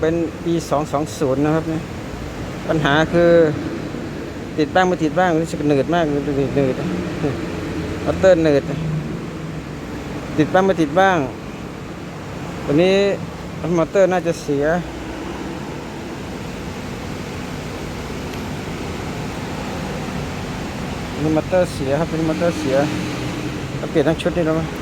เป็น e 2 2 0นะครับเนี่ยปัญหาคือติดบ้างไม่ติดบ้างรู้สึกเหนืดมากเดหนืดมอเตอร์เหนืดติดบ้างไม่ติดบ้างตัวนี้มอเตอร์น่าจะเสียนี่มอเตอร์เสียครับเป็นมอเตอร์เสียเเปลี่ยนทั้งชุดนี่แล้วมั้ย